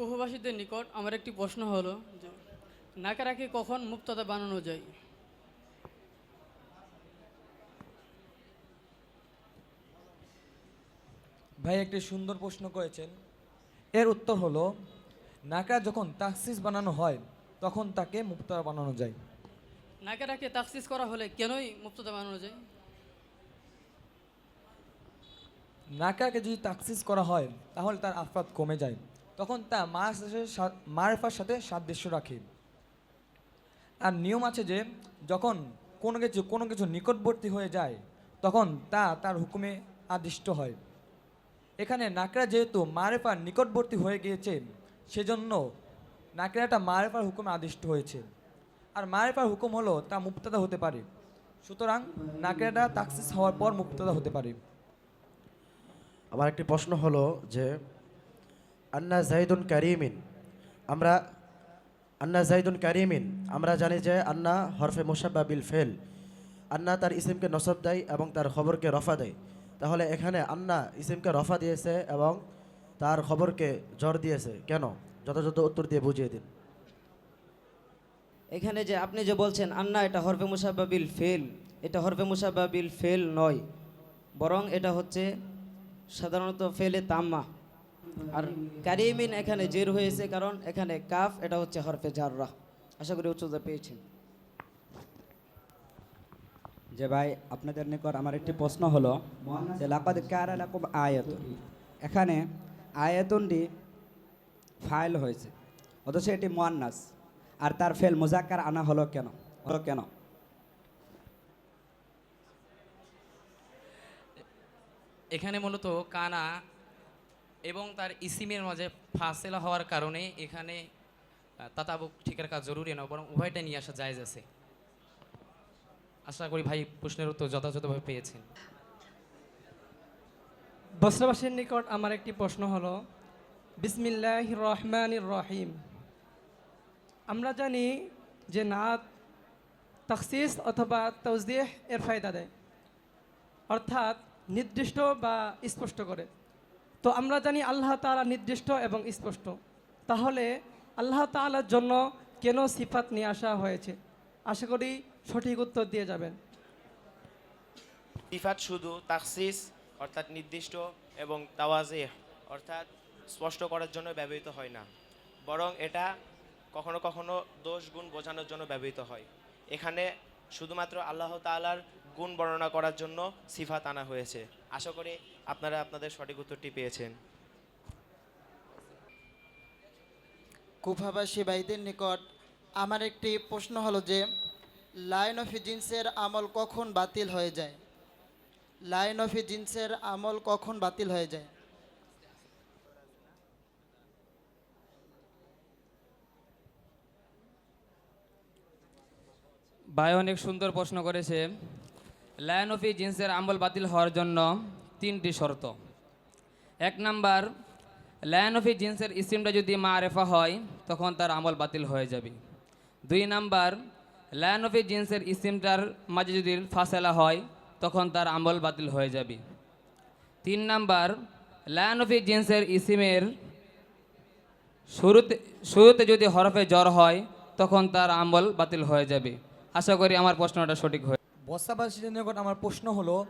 কুহুবাসীদের নিকট আমার একটি প্রশ্ন হলো নাকারাকে কখন মুক্ততা বানানো যায়? ভাই একটি সুন্দর প্রশ্ন করেছেন। এর উত্তর হলো নাকড়া যখন তাকসিস বানানো হয় তখন তাকে মুক্তা বানানো যায়। নাকারাকে তাকসিস করা হলে কেনই মুক্ততা বানানো যায়? নাকাকে যদি তাকসিস করা হয় তাহলে তার আফরাত কমে যায়। তখন তা মারেফার সাথে সাদৃশ্য রাখে। আর নিয়ম আছে যে, যখন কোনো কিছু কোনো কিছু নিকটবর্তী হয়ে যায়, তখন তা তার হুকুমে আদিষ্ট হয়। এখানে নাকড়া যেহেতু মারেফার নিকটবর্তী হয়ে গিয়েছে, সেজন্য নাকড়াটা মারেফার হুকুমে আদিষ্ট হয়েছে। আর মারেফার হুকুম হলো তা মুক্তাদা হতে পারে। সুতরাং নাকড়াটা তাকসিস হওয়ার পর মুক্তাদা হতে পারে। আমার একটি প্রশ্ন হলো যে আন্না জাইদুন কারিমিন। আমরা আন্না জাইদুন কারিমিন, আমরা জানি যে আন্না হরফে মোসাব্বা বিল ফেল। আন্না তার ইসিমকে নসব দেয় এবং তার খবরকে রফা দেয়। তাহলে এখানে আন্না ইসিমকে রফা দিয়েছে এবং তার খবরকে জ্বর দিয়েছে। কেন? যথাযথ উত্তর দিয়ে বুঝিয়ে দিন। এখানে যে আপনি যে বলছেন, আন্না এটা হরফে মুসাব্বা বিল ফেল, এটা হরফে মুসাব্বা বিল ফেল নয়। বরং এটা হচ্ছে সাধারণত ফেলে তাম্মা। কারিমিন এখানে জের হয়েছে কারণ এখানে কাফ এটা হচ্ছে হরফে জাররা। আশা করি উচ্চতা পেয়েছেন। যে ভাই আপনাদের নিকট আমার একটি প্রশ্ন হলো যে লাকাদ কারা লাকুম আয়াতুন? এখানে আয়াতুনটি ফাইল হয়েছে অথচ এটি মোয়ান্নাস। আর তার ফেল মুজাক্কার আনা হলো কেন? হলো কেন? এখানে মূলত কানা এবং তার ইসিমের মাঝে ফাসেলা হওয়ার কারণে এখানে তাতাবুক ঠিক রাখা জরুরি নয় বরং উভয়টা নিয়ে আসা জায়েজ আছে। আশা করি ভাই প্রশ্নের উত্তর যথাযথভাবে পেয়েছেন। বস্রবাসীর নিকট আমার একটি প্রশ্ন হলো বিসমিল্লাহ রহমান রহিম। আমরা জানি যে নাত তখসিস অথবা তৌজদিহ এর ফায়দা দেয়, অর্থাৎ নির্দিষ্ট বা স্পষ্ট করে। তো আমরা জানি আল্লাহ তাআলা নির্দিষ্ট এবং স্পষ্ট। তাহলে আল্লাহ তাআলার জন্য কেন সিফাত নিয়ে আসা হয়েছে? আশা করি সঠিক উত্তর দিয়ে যাবেন। সিফাত শুধু তাকসিস অর্থাৎ নির্দিষ্ট এবং তাওয়াজে অর্থাৎ স্পষ্ট করার জন্য ব্যবহৃত হয় না। বরং এটা কখনো কখনো দোষ গুণ বোঝানোর জন্য ব্যবহৃত হয়। এখানে শুধুমাত্র আল্লাহ তাআলার গুণ বর্ণনা করার জন্য সিফাত আনা হয়েছে। আশা করি আপনারা আপনাদের সঠিক উত্তরটি পেয়েছেন। কুফাবাসী ভাইদের নিকট আমার একটি প্রশ্ন হলো যে লাইন অফ জিন্সের আমল কখন বাতিল হয়ে যায়? লাইন অফ জিন্সের আমল কখন বাতিল হয়ে যায়? ভাই অনেক সুন্দর প্রশ্ন করেছে। লায়ন অফ জিন্সের আমল বাতিল হওয়ার জন্য তিনটি শর্ত। এক নাম্বার লায়ন অফ জিন্সের ইসিমটা যদি মা আরেফা হয়, তখন তার আমল বাতিল হয়ে যাবে। দুই নাম্বার লায়ন অফ জিন্সের ইসিমটার মাঝে যদি ফাসেলা হয়, তখন তার আমল বাতিল হয়ে যাবে। তিন নাম্বার লায়ন অফ জিন্সের ইসিমের শুরুতে শুরুতে যদি হরফে জ্বর হয়, তখন তার আমল বাতিল হয়ে যাবে। আশা করি আমার প্রশ্নটা সঠিক হয়ে নিকট আমার প্রশ্ন হলো,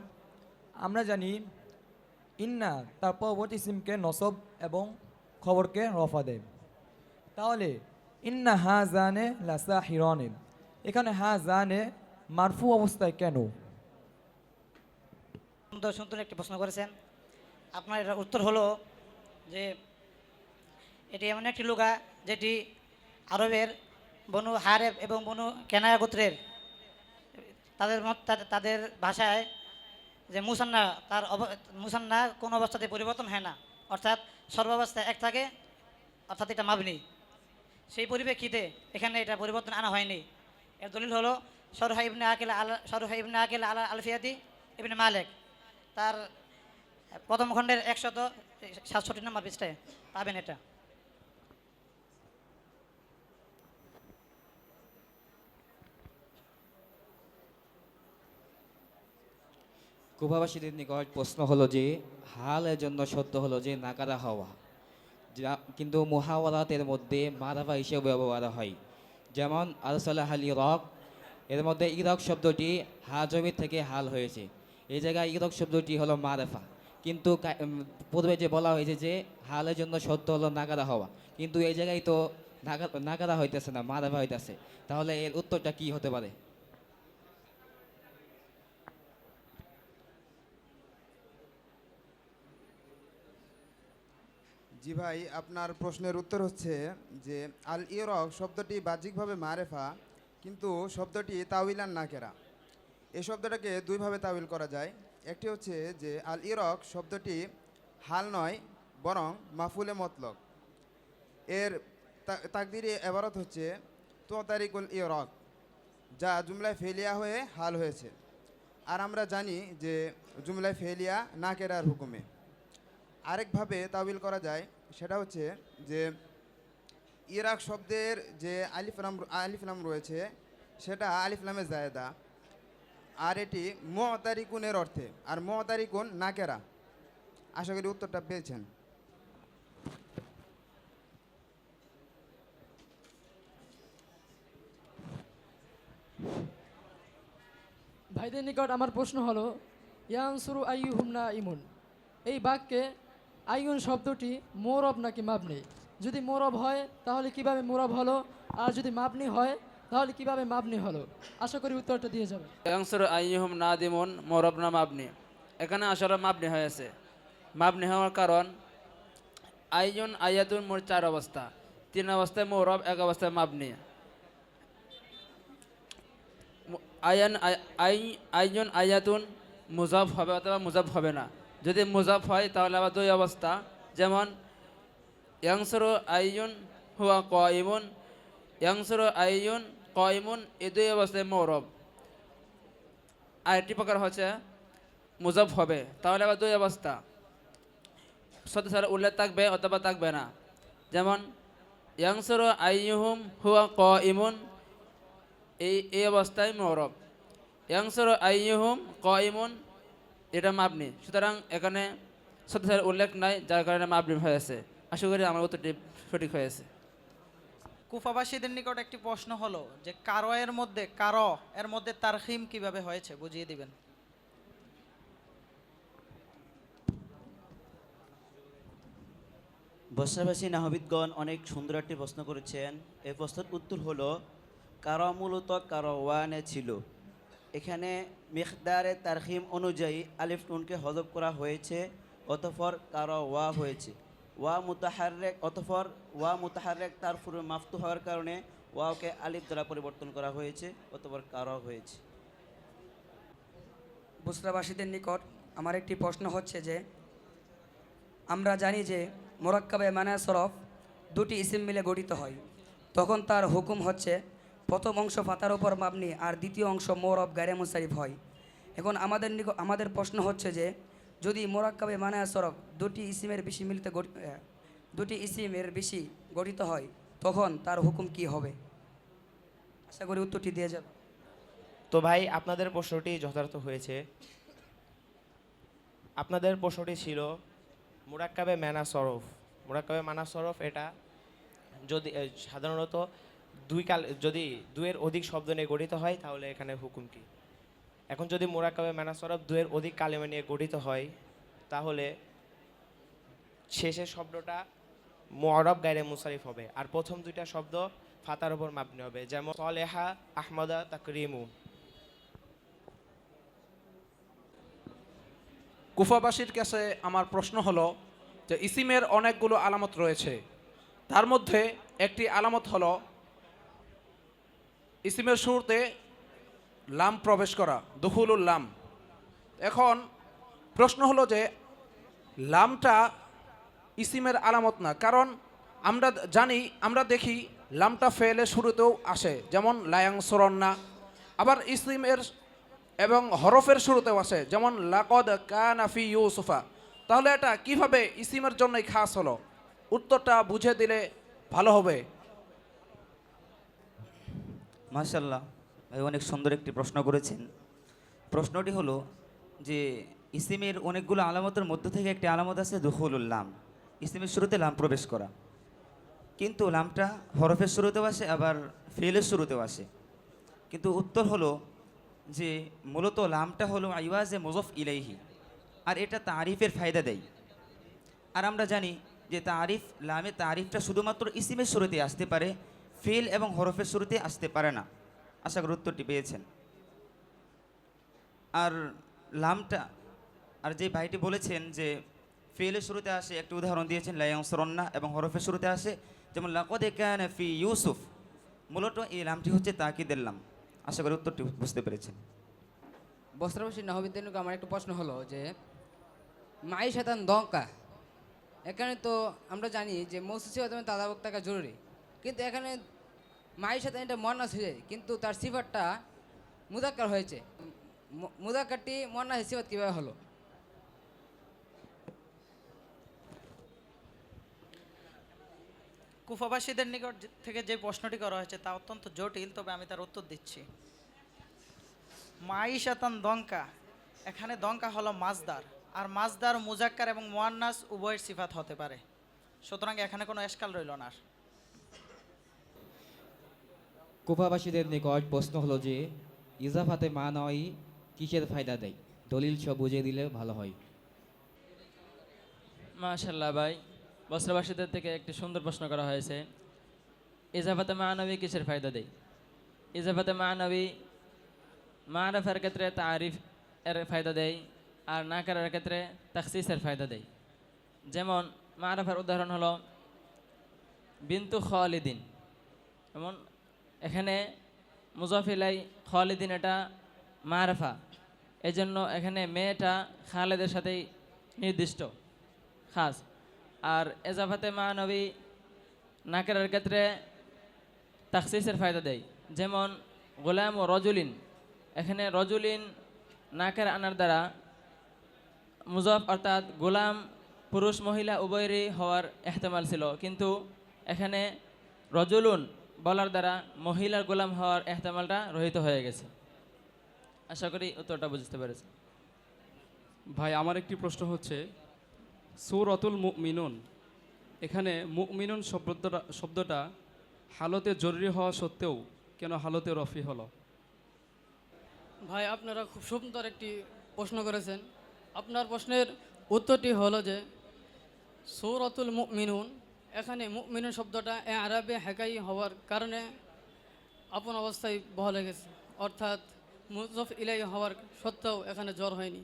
আমরা জানি ইন্না তার পরবর্তী সিমকে নসব এবং খবরকে রফা দেয়। তাহলে, ইন্না হা জানে লাসা হিরনে। এখানে হা জানে মারফু অবস্থায় কেন? সুন্দর একটি প্রশ্ন করেছেন। আপনার এটার উত্তর হলো যে, এটি এমন একটি লুগা যেটি আরবের বনু হারেব এবং বনু কেনায়া গোত্রের তাদের মত, তাদের- ভাষায় যে মুসান্না, তার মুসান্না কোনো অবস্থাতে পরিবর্তন হয় না। অর্থাৎ সর্বাবস্থায় এক থাকে, অর্থাৎ এটা মাবনি। সেই পরিপ্রেক্ষিতে এখানে এটা পরিবর্তন আনা হয়নি। এর দলিল হলো সরহা ইবনে আকিল আলা সরহা ইবনে আকিল আলা আলফিয়াদি ইবনে মালেক। তার প্রথম খণ্ডের একশত সাতষট্টি নম্বর পৃষ্ঠায় পাবেন এটা। কুভাবাসীদের নিকট প্রশ্ন হলো যে হালের জন্য সত্য হলো যে, নাকারা হওয়া। যা, কিন্তু মুহাওয়ারাতের মধ্যে মারাফা হিসেবে ব্যবহার হয়। যেমন আরসালাহ আল রক এর মধ্যে ইরক শব্দটি হা জমি থেকে হাল হয়েছে। এই জায়গায় ইরক শব্দটি হলো মারেফা। কিন্তু পূর্বে যে বলা হয়েছে যে হালের জন্য সত্য হলো নাগাদা হওয়া। কিন্তু এই জায়গায় তো নাগা- নাগাদা হইতেছে না, মারেফা হইতেছে। তাহলে এর উত্তরটা কি হতে পারে? জি ভাই, আপনার প্রশ্নের উত্তর হচ্ছে যে, আল ইরক শব্দটি বাহ্যিকভাবে মারেফা, কিন্তু শব্দটি তাউইলান নাকেরা এই শব্দটাকে দুইভাবে তাউইল করা যায়। একটি হচ্ছে যে, আল ইরক শব্দটি হাল নয়, বরং মাফুলে মতলক এর তাকদিরি এবারত হচ্ছে তো তারিকুল ইরক, যা জুমলায় ফেলিয়া হয়ে হাল হয়েছে। আর আমরা জানি যে, জুমলায় ফেলিয়া নাকেরার হুকুমে। আরেকভাবে তাবিল করা যায়, সেটা হচ্ছে যে ইরাক শব্দের যে আলিফলাম আলিফলাম রয়েছে, সেটা আলিফলামে জায়দা। আর এটি মতারিকুনের অর্থে, আর মতারিকুন নাকেরা। আশা করি উত্তরটা পেয়েছেন। ভাইদের নিকট আমার প্রশ্ন হলো, ইয়ানসুরু আইহুমনা ইমুন এই বাক্যে আইউন শব্দটি মোরব নাকি মাবনি? যদি মোরব হয়, তাহলে কীভাবে মোরব হলো? আর যদি মাবনি হয়, তাহলে কীভাবে মাবনি হলো? আশা করি উত্তরটা দিয়ে যাবে। না আইহুম নাদিমুন মোরবনা মাবনি। এখানে আসলে মাবনি হয়েছে। মাবনি হওয়ার কারণ আইজুন আয়াতুন মোট চার অবস্থা। তিন অবস্থায় মোরব, এক অবস্থায় মাবনি। মু- আয়ান আই- আই আইজুন আয়াতুন মুজাফ হবে অথবা মুজাফ হবে না। যদি মুজাফ হয়, তাহলে আবার দুই অবস্থা। যেমন, ইয়াংসুর আইয়ুন হুয়া ক ইমুন ইয়াংসুর আইজুন ক ইমুন এই দুই অবস্থায় মৌরব। আরেকটি প্রকার হচ্ছে মুজব হবে, তাহলে আবার দুই অবস্থা। সদস্যের উল্লেখ থাকবে অথবা থাকবে না। যেমন, ইয়াংসর আইহুম হুয়া ক ইমুন এই এই অবস্থায় মৌরব। ইয়াংসর আইহুম ক ইমুন এটা মাপনি সুতরাং এখানে সদস্যের উল্লেখ নাই যার কারণে মাপনি হয়েছে আশা করি আমার উত্তরটি সঠিক হয়েছে কুফাবাসীদের নিকট একটি প্রশ্ন হলো যে কারও এর মধ্যে কারও এর মধ্যে তারখিম কীভাবে হয়েছে? বুঝিয়ে দিবেন। বর্ষাবাসী নাহবিদগণ অনেক সুন্দর একটি প্রশ্ন করেছেন। এই প্রশ্নের উত্তর হলো কারও মূলত কারও ওয়ানে ছিল। এখানে মিখদারে তারহিম অনুযায়ী আলিফ নুনকে হজব করা হয়েছে অতফর কারও ওয়া হয়েছে। ওয়া মুতাহারেক অতফর ওয়া মুতাহারেক তার পুরো মাফতু হওয়ার কারণে ওয়াওকে আলিফ দ্বারা পরিবর্তন করা হয়েছে, অতপর কারও হয়েছে। বুসরাবাসীদের নিকট আমার একটি প্রশ্ন হচ্ছে যে, আমরা জানি যে মোরাক্কাবে মানে সরফ দুটি ইসিম মিলে গঠিত হয়। তখন তার হুকুম হচ্ছে প্রথম অংশ ফাতার ওপর মাবনি, আর দ্বিতীয় অংশ মোরব গারে মুসারিফ হয়। এখন আমাদের আমাদের প্রশ্ন হচ্ছে যে, যদি মোরাক্কাবে মানে সরফ দুটি ইসিমের বেশি মিলিত দুটি ইসিমের বেশি গঠিত হয়, তখন তার হুকুম কি হবে? আশা করি উত্তরটি দিয়ে যাবে। তো ভাই, আপনাদের প্রশ্নটি যথার্থ হয়েছে। আপনাদের প্রশ্নটি ছিল, মুরাক্কাবে ম্যানা সরফ মুরাক্কাবে মানা সরফ এটা যদি সাধারণত দুই কাল, যদি দুয়ের অধিক শব্দ নিয়ে গঠিত হয়, তাহলে এখানে হুকুম কি? এখন যদি মুরাক্কাবে ম্যানা সরফ দুয়ের অধিক কালেমা নিয়ে গঠিত হয়, তাহলে শেষের শব্দটা মরব গাইরে মুসারিফ হবে। আর প্রথম দুইটা শব্দ ফাতার উপর মাপনি হবে। যেমন সলেহা, আহমদা, তাকরিমু। কুফাবাসীর কাছে আমার প্রশ্ন হলো যে, ইসিমের অনেকগুলো আলামত রয়েছে। তার মধ্যে একটি আলামত হলো ইসিমের শুরুতে লাম প্রবেশ করা দুহুলুল লাম। এখন প্রশ্ন হলো যে, লামটা ইসিমের আলামত না, কারণ আমরা জানি, আমরা দেখি লামটা ফেলে শুরুতেও আসে, যেমন লায়াং সরন্না। আবার ইসিমের এবং হরফের শুরুতেও আসে, যেমন লাকদ কানাফি ইউসুফা। তাহলে এটা কীভাবে ইসিমের জন্যই খাস হলো? উত্তরটা বুঝে দিলে ভালো হবে। মাশাল্লাহ ভাই অনেক সুন্দর একটি প্রশ্ন করেছেন। প্রশ্নটি হলো যে, ইসিমের অনেকগুলো আলামতের মধ্য থেকে একটি আলামত আছে দুহুলুল্লাম ইসিমের শুরুতে লাম প্রবেশ করা। কিন্তু লামটা হরফের শুরুতেও আসে, আবার ফেলের শুরুতেও আসে। কিন্তু উত্তর হলো যে, মূলত লামটা হলো আইওয়াজে মুজফ ইলাইহি, আর এটা তারিফের ফায়দা দেয়। আর আমরা জানি যে তারিফ, লামে তারিফটা শুধুমাত্র ইসিমের শুরুতে আসতে পারে ফেল এবং হরফের শুরুতে আসতে পারে না। আশা করি উত্তরটি পেয়েছেন। আর লামটা, আর যে ভাইটি বলেছেন যে ফেলের শুরুতে আসে, একটি উদাহরণ দিয়েছেন লাইসরন্না এবং হরফের শুরুতে আসে, যেমন, লাকদে কান ফি ইউসুফ। মূলত এই লামটি হচ্ছে তাকিদের লাম। আশা করি উত্তরটি বুঝতে পেরেছেন। বস্ত্রবাসী নহবিদ্দিন আমার একটা প্রশ্ন হলো যে মাই শতান দঙ্কা। এখানে তো আমরা জানি যে মৌসুসি মাধ্যমে তাদাবক থাকা জরুরি। কিন্তু এখানে মাই শতান এটা মন্নাস হয়ে যায়। কিন্তু তার সিফারটা মুদাক্কার হয়েছে। মুদাক্কারটি মন্নাস সিফাত কীভাবে হলো? কুফাবাসীদের নিকট থেকে যে প্রশ্নটি করা হয়েছে তা অত্যন্ত জটিল, তবে আমি তার উত্তর দিচ্ছি। মাইশাতান দঙ্কা এখানে দঙ্কা হলো মাজদার, আর মাজদার মুজাক্কার এবং মোয়ান্নাস উভয়ের সিফাত হতে পারে। সুতরাং এখানে কোনো এসকাল রইল না আর। কুফাবাসীদের নিকট প্রশ্ন হলো যে, ইজাফাতে মা নয় কিসের ফায়দা দেয়? দলিল সব বুঝিয়ে দিলে ভালো হয়। মাশাল্লাহ ভাই, বস্ত্রবাসীদের থেকে একটি সুন্দর প্রশ্ন করা হয়েছে। ইজাফাতে মানবী কিসের ফায়দা দেয়? ইজাফাতে মানবী মারফের ক্ষেত্রে তারিফ এর ফায়দা দেয়, আর না করার ক্ষেত্রে তাকসিসের ফায়দা দেয়। যেমন মারফের উদাহরণ হলো, বিন্তু খালিদিন। যেমন এখানে মুজাফিলাই খালিদিন এটা মারফা। এজন্য এখানে মেয়েটা খালেদের সাথেই নির্দিষ্ট। খাস। আর এজাফাতে মানবী নাকেরার ক্ষেত্রে তাকসিসের ফায়দা দেয়। যেমন গোলাম ও রজুলিন। এখানে রজুলিন নাকের আনার দ্বারা মুজফ অর্থাৎ গোলাম পুরুষ মহিলা উভয়েরই হওয়ার এহতেমাল ছিল। কিন্তু এখানে রজুলুন বলার দ্বারা মহিলার গোলাম হওয়ার এহতামালটা রহিত হয়ে গেছে। আশা করি উত্তরটা বুঝতে পেরেছি ভাই আমার একটি প্রশ্ন হচ্ছে সুরতুল মুমিনুন এখানে মুমিনুন শব্দটা শব্দটা হালতে জরুরি হওয়া সত্ত্বেও কেন হালতে রফি হলো? ভাই আপনারা খুব সুন্দর একটি প্রশ্ন করেছেন। আপনার প্রশ্নের উত্তরটি হলো যে সৌরতুল মুমিনুন এখানে মুমিনুন শব্দটা এ আরবে হেকাই হওয়ার কারণে আপন অবস্থায় বহলে গেছে। অর্থাৎ মুজফ ইলাই হওয়ার সত্ত্বেও এখানে জ্বর হয়নি।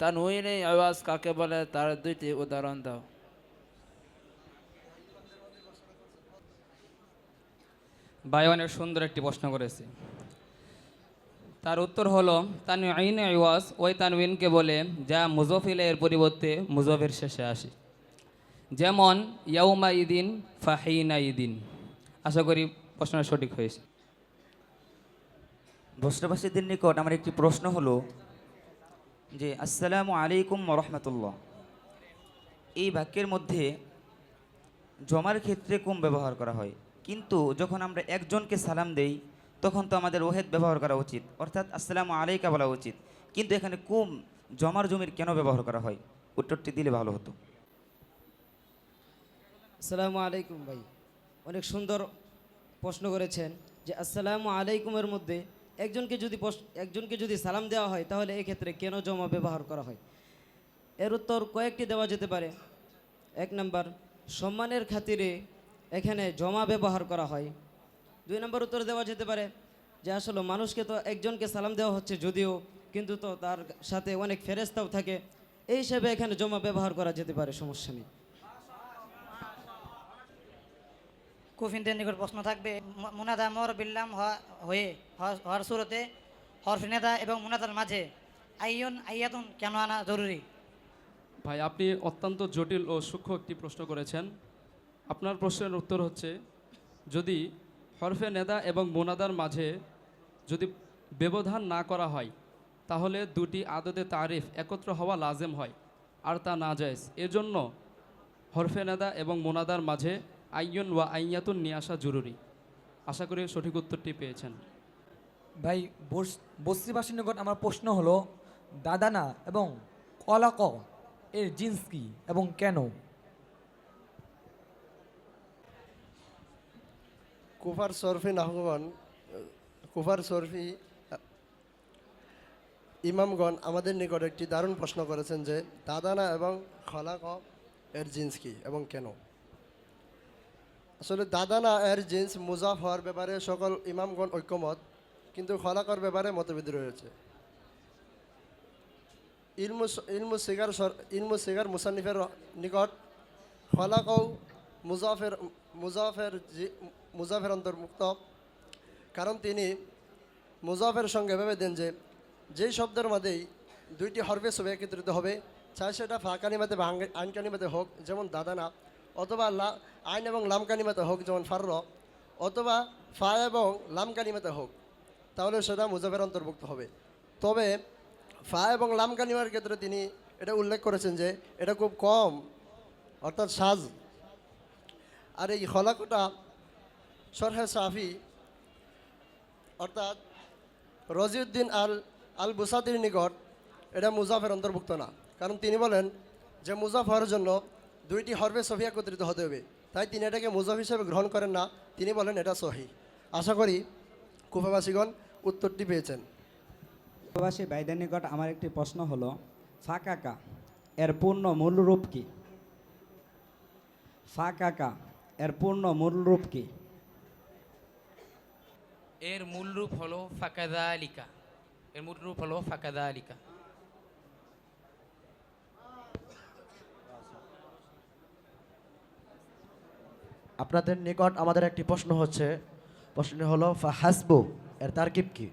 তানউইনে আওয়াজ কাকে বলে? তার দুইটি উদাহরণ দাও। ভাই অনেক সুন্দর একটি প্রশ্ন করেছে। তার উত্তর হলো তানউইন আওয়াজ ওই তানউইনকে বলে যা মুজফিলে এর পরিবর্তে মুজফের শেষে আসে। যেমন ইয়াউমা ইদিন ফাহিনা ইদিন। আশা করি প্রশ্নটা সঠিক হয়েছে। বস্ত্রবাসীদের নিকট আমার একটি প্রশ্ন হলো যে, আসসালামু আলাইকুম রহমতুল্লাহ। এই বাক্যের মধ্যে জমার ক্ষেত্রে কুম ব্যবহার করা হয়? কিন্তু যখন আমরা একজনকে সালাম দেই, তখন তো আমাদের ওহেদ ব্যবহার করা উচিত। অর্থাৎ আসসালামু আলাইকা বলা উচিত। কিন্তু এখানে কুম জমার জমির কেন ব্যবহার করা হয়? উত্তরটি দিলে ভালো হতো। আসসালামু আলাইকুম ভাই। অনেক সুন্দর প্রশ্ন করেছেন যে আসসালামু আলাইকুমের মধ্যে একজনকে যদি একজনকে যদি সালাম দেওয়া হয়, তাহলে এক্ষেত্রে কেন জমা ব্যবহার করা হয়? এর উত্তর কয়েকটি দেওয়া যেতে পারে। এক নম্বর, সম্মানের খাতিরে এখানে জমা ব্যবহার করা হয়। দুই নম্বর উত্তর দেওয়া যেতে পারে যে আসলে মানুষকে তো একজনকে সালাম দেওয়া হচ্ছে যদিও, কিন্তু তো তার সাথে অনেক ফেরেস্তাও থাকে। এই হিসাবে এখানে জমা ব্যবহার করা যেতে পারে, সমস্যা নেই। কুফিনদের নিকট প্রশ্ন থাকবে মুনাদা মর বিল্লাম হয়ে হওয়া- হওয়ার সুরতে হরফিনেদা এবং মুনাদার মাঝে, আইয়ন আইয়াতুন কেন আনা জরুরি? ভাই, আপনি অত্যন্ত জটিল ও সূক্ষ্ম একটি প্রশ্ন করেছেন। আপনার প্রশ্নের উত্তর হচ্ছে, যদি হরফে নেদা এবং মোনাদার মাঝে যদি ব্যবধান না করা হয়, তাহলে দুটি আদতে তারিফ একত্র হওয়া লাজেম হয়, আর তা না জায়েজ। এজন্য হরফে নেদা এবং মোনাদার মাঝে আইয়ন ওয়া আইয়াতুন নিয়ে আসা জরুরি। আশা করি সঠিক উত্তরটি পেয়েছেন। ভাই বস্তিবাসীর নিকট আমার প্রশ্ন হলো দাদানা এবং কলাক এর জিন্স কি এবং কেন? কুফার সরফি নাহমান কুফার সরফি ইমামগণ আমাদের নিকট একটি দারুণ প্রশ্ন করেছেন যে দাদানা এবং খলাক এর জিন্স কি এবং কেন? আসলে দাদানা এর জিন্স মুজাফ হওয়ার ব্যাপারে সকল ইমামগণ ঐক্যমত, কিন্তু খলাকর ব্যাপারে মতভেদ রয়েছে। ইলমু ইলমু সিগার ইলমু সিগার মুসান্নিফের নিকট খলাকও মুজাফের মুজাফের মুজাফের অন্তর্ভুক্ত। কারণ তিনি মুজাফের সঙ্গে ভেবে দেন যে, যেই শব্দের মধ্যেই দুইটি হরফে ছবি একত্রিত হবে, চাই সেটা ফা কানিমাতে বা আঙ্গে- আইন কানিমাতে হোক, যেমন দাদানা অথবা আইন এবং লাম কানিমাতে হোক, যেমন ফার্র, অথবা ফা এবং লাম কানিমাতে হোক, তাহলে সেটা মুজাফের অন্তর্ভুক্ত হবে। তবে ফা এবং লাম কানিমার ক্ষেত্রে তিনি এটা উল্লেখ করেছেন যে এটা খুব কম, অর্থাৎ সাজ। আর এই হলাকটা সরহে সাফি, অর্থাৎ রজিউদ্দিন আল আল বুসাতির নিকট এটা মুজাফের অন্তর্ভুক্ত না। কারণ তিনি বলেন যে মুজাফ হওয়ার জন্য দুইটি হরফে সফি একত্রিত হতে হবে। তাই তিনি এটাকে মুজাফ হিসেবে গ্রহণ করেন না তিনি বলেন এটা সহি। আশা করি কুফাবাসীগণ উত্তরটি পেয়েছেন। প্রবাসী ভাইদের নিকট আমার একটি প্রশ্ন হলো ফাকাকা এর পূর্ণ মূল রূপ কি? ফাকাকা এর পূর্ণ মূল রূপ কি? এর মূল রূপ হলো ফাকাদা আলিকা এর মূল রূপ হলো ফাকাদা আলিকা আপনাদের নিকট আমাদের একটি প্রশ্ন হচ্ছে, প্রশ্নটি হলো হাসবু এর তারকিব কি?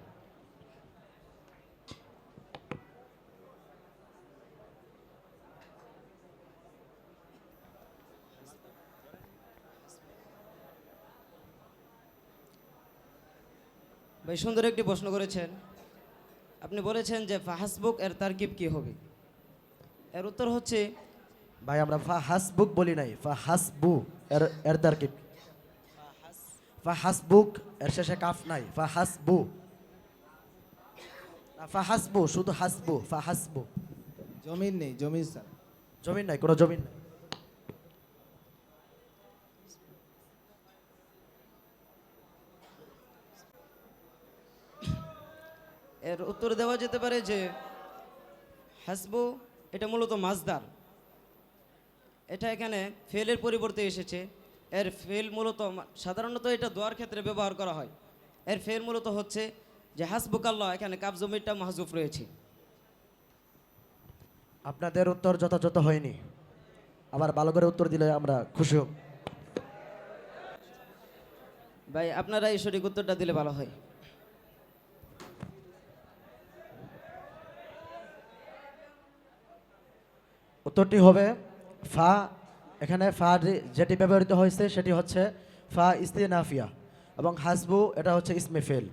ভাই, সুন্দর একটি প্রশ্ন করেছেন। আপনি বলেছেন যে, ফাহাসবুক, এর তারকিব কি হবে? এর উত্তর হচ্ছে ভাই আমরা ফা হাসবুক বলি নাই ফা হাসবু এর এর তারকিব ফা হাসবুক এর শেষে কাফ নাই ফা হাসবু। না, ফা হাসবু শুধু হাসবু ফা হাসবু। জমিন নেই জমিন স্যার। জমিন নাই কোনো জমিন নাই। এর উত্তর দেওয়া যেতে পারে যে হাসবু এটা মূলত মাজদার এটা এখানে ফেলের পরিবর্তে এসেছে। এর ফেল মূলত সাধারণত এটা দোয়ার ক্ষেত্রে ব্যবহার করা হয়। এর ফেল মূলত হচ্ছে যে হাসবুকাল্লাহ এখানে কাব জমিটা মাহজুফ রয়েছে। আপনাদের উত্তর যথাযথ হয়নি। আবার ভালো করে উত্তর দিলে আমরা খুশি হব। ভাই আপনারা এই সঠিক উত্তরটা দিলে ভালো হয়। উত্তরটি হবে ফা, এখানে ফা যেটি ব্যবহৃত হয়েছে সেটি হচ্ছে ফা ইস্তিনাফিয়া এবং হাসবু, এটা হচ্ছে ইসমে ফেল।